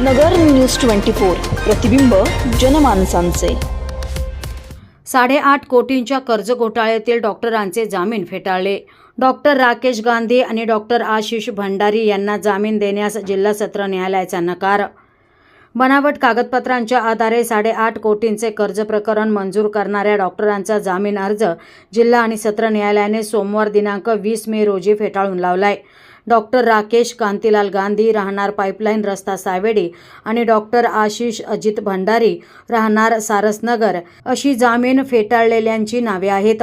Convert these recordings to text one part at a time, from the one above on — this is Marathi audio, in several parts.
नगर न्यूज ट्वेंटी फोर प्रतिबिंब जनमानसांचे. साडेआठ कोटींच्या कर्ज घोटाळ्यातील डॉक्टरांचे जामीन फेटाळले. डॉक्टर राकेश गांधी आणि डॉक्टर आशिष भंडारी यांना जामीन देण्यास जिल्हा सत्र न्यायालयाचा नकार. बनावट कागदपत्रांच्या आधारे साडेआठ कोटींचे कर्ज प्रकरण मंजूर करणाऱ्या डॉक्टरांचा जामीन अर्ज जिल्हा आणि सत्र न्यायालयाने सोमवार दिनांक वीस मे रोजी फेटाळून लावलाय. डॉक्टर राकेश कांतीलाल गांधी राहणार पाईपलाईन रस्ता सावेडी आणि डॉक्टर आशिष अजित भंडारी राहणार सारसनगर अशी जामीन फेटाळलेल्यांची नावे आहेत.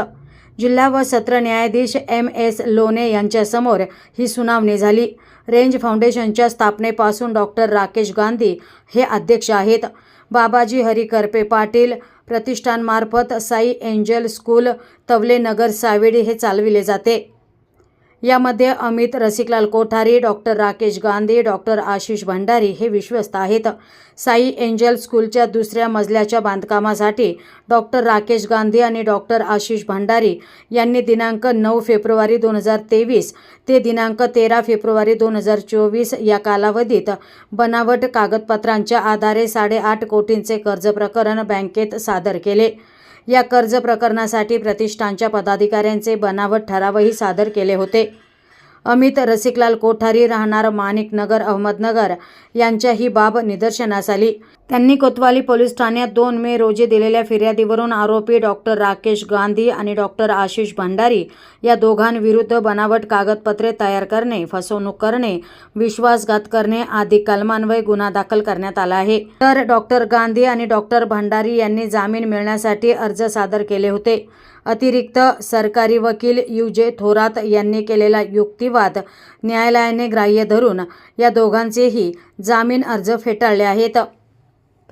जिल्हा व सत्र न्यायाधीश एम एस लोणे यांच्यासमोर ही सुनावणी झाली. रेंज फाउंडेशनच्या स्थापनेपासून डॉक्टर राकेश गांधी हे अध्यक्ष आहेत. बाबाजी हरी करपे पाटील प्रतिष्ठानमार्फत साई एंजल स्कूल तवले नगर सावेडी हे चालविले जाते. यामध्ये अमित रसिकलाल कोठारी डॉक्टर राकेश गांधी डॉक्टर आशिष भंडारी हे विश्वस्त आहेत. साई एंजल स्कूलच्या दुसऱ्या मजल्याच्या बांधकामासाठी डॉक्टर राकेश गांधी आणि डॉक्टर आशिष भंडारी यांनी दिनांक नऊ फेब्रुवारी दोन हजार तेवीस ते दिनांक तेरा फेब्रुवारी दोन हजार चोवीस या कालावधीत बनावट कागदपत्रांच्या आधारे साडेआठ कोटींचे कर्ज प्रकरण बँकेत सादर केले. या कर्ज प्रकरणासाठी प्रतिष्ठानच्या पदाधिकाऱ्यांचे बनावट ठरावही सादर केले होते. अमित रसिकलाल कोठारी राहणार माणिक नगर अहमदनगर यांच्या ही बाब निदर्शनास आली. त्यांनी कोतवाली पोलीस ठाण्यात दोन मे रोजी दिलेल्या फिर्यादीवरून आरोपी डॉक्टर राकेश गांधी आणि डॉक्टर आशिष भंडारी या दोघांविरुद्ध बनावट कागदपत्रे तयार करणे फसवणूक करणे विश्वासघात करणे आदी कलमान्वये गुन्हा दाखल करण्यात आला आहे. तर डॉक्टर गांधी आणि डॉक्टर भंडारी यांनी जामीन मिळण्यासाठी अर्ज सादर केले होते. अतिरिक्त सरकारी वकील यू. जे. थोरात यांनी केलेला युक्तिवाद न्यायालयाने ग्राह्य धरून या दोघांचेही जामीन अर्ज फेटाळले आहेत.